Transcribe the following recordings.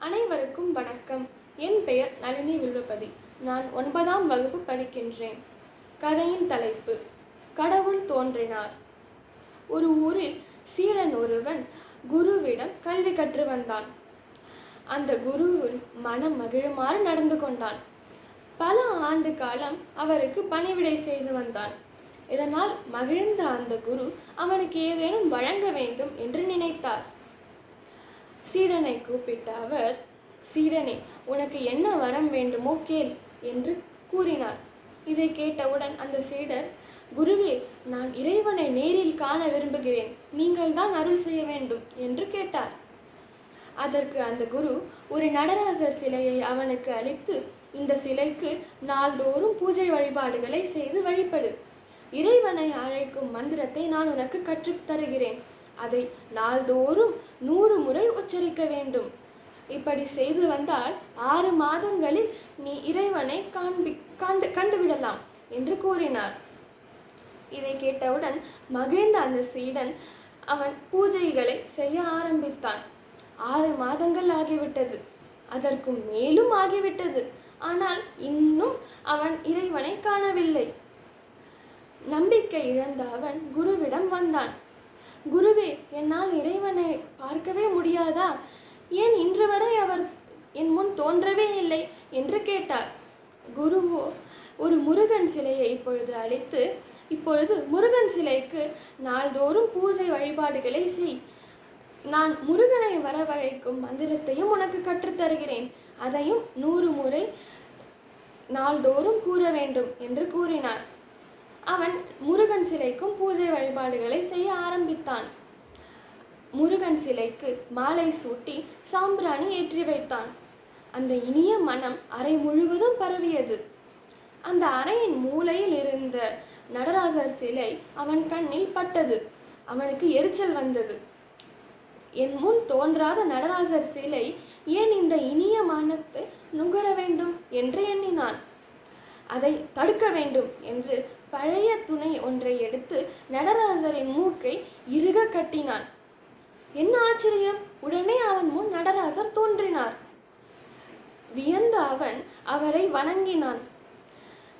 அனைவருக்கும் வணக்கம். என் பெயர் நளினி வில்வபதி. நான் ஒன்பதாம் வகுப்பு படிக்கின்றேன். கதையின் தலைப்பு கடவுள் தோன்றினார். ஒரு ஊரில் சீடன் ஒருவன் குருவிடம் கல்வி கற்று வந்தான். அந்த குருவின் மனம் மகிழுமாறு நடந்து கொண்டான். பல ஆண்டு காலம் அவருக்கு பணிவிடை செய்து வந்தான். இதனால் மகிழ்ந்த அந்த குரு அவனுக்கு ஏதேனும் வழங்க வேண்டும் என்று நினைத்தார். சீடனை கூப்பிட்ட அவர் சீடனே உனக்கு என்ன வரம் வேண்டுமோ கேள் என்று கூறினார். இதை கேட்டவுடன் அந்த சீடர் குருவே நான் இறைவனை நேரில் காண விரும்புகிறேன். நீங்கள் தான் அருள் செய்ய வேண்டும் என்று கேட்டார். அதற்கு அந்த குரு ஒரு நடராஜர் சிலையை அவனுக்கு அளித்து இந்த சிலைக்கு நாள்தோறும் பூஜை வழிபாடுகளை செய்து வழிபடு. இறைவனை அழைக்கும் மந்திரத்தை நான் உனக்கு கற்றுத் தருகிறேன். அதை நாள்தோறும் நூறு முறை உச்சரிக்க வேண்டும். இப்படி செய்து வந்தால் ஆறு மாதங்களில் நீ இறைவனை காண்பி கண்டு கண்டுவிடலாம் என்று கூறினார். இதை கேட்டவுடன் மகிழ்ந்த அந்த சீடன் அவன் பூஜைகளை செய்ய ஆரம்பித்தான். ஆறு மாதங்கள் ஆகிவிட்டது. அதற்கு மேலும் ஆகிவிட்டது. ஆனால் இன்னும் அவன் இறைவனை காணவில்லை. நம்பிக்கை இழந்த அவன் குருவிடம் வந்தான். குருவே என்னால் இறைவனை பார்க்கவே முடியாதா? ஏன் இன்று வரை அவர் என் முன் தோன்றவே இல்லை என்று கேட்டார். குருவோ ஒரு முருகன் சிலையை இப்பொழுது அழைத்து இப்பொழுது முருகன் சிலைக்கு நாள்தோறும் பூஜை வழிபாடுகளை செய். நான் முருகனை வரவழைக்கும் மந்திரத்தையும் உனக்கு கற்றுத் தருகிறேன் அதையும் நூறு முறை நாள்தோறும் கூற வேண்டும் என்று கூறினார். அவன் முருகன் சிலைக்கும் பூஜை வழிபாடுகளை செய்ய ஆரம்பித்தான். முருகன் சிலைக்கு மாலை சூட்டி சாம்பிராணி ஏற்றி வைத்தான். அந்த இனிய மனம் அறை முழுவதும் பரவியது. அந்த அறையின் மூலையில் இருந்த நடராஜர் சிலை அவன் கண்ணில் பட்டது. அவனுக்கு எரிச்சல் வந்தது. என் முன் தோன்றாத நடராஜர் சிலை ஏன் இந்த இனிய மனத்தை நுகர வேண்டும்? என்று எண்ணினான். அதை தடுக்க வேண்டும் என்று பழைய துணை ஒன்றை எடுத்து நடராஜரின் மூக்கை இறுக கட்டினான். என்ன ஆச்சரியம்? உடனே அவன் முன் நடராஜர் தோன்றினார். வியந்த அவன் அவரை வணங்கினான்.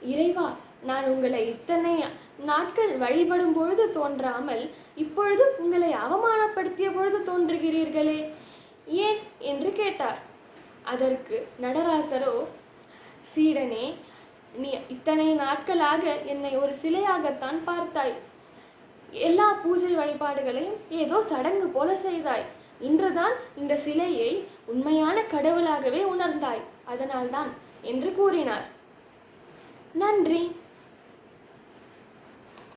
இறைவா நான் உங்களை இத்தனை நாட்கள் வழிபடும் பொழுது தோன்றாமல் இப்பொழுது உங்களை அவமானப்படுத்திய பொழுது தோன்றுகிறீர்களே? ஏன்? என்று கேட்டார். அதற்கு நடராசரோ சீடனே நீ இத்தனை நாட்களாக என்னை ஒரு சிலையாகத்தான் பார்த்தாய். எல்லா பூஜை வழிபாடுகளையும் ஏதோ சடங்கு போல செய்தாய். இன்றுதான் இந்த சிலையை உண்மையான கடவுளாகவே உணர்ந்தாய். அதனால்தான் என்று கூறினார். நன்றி.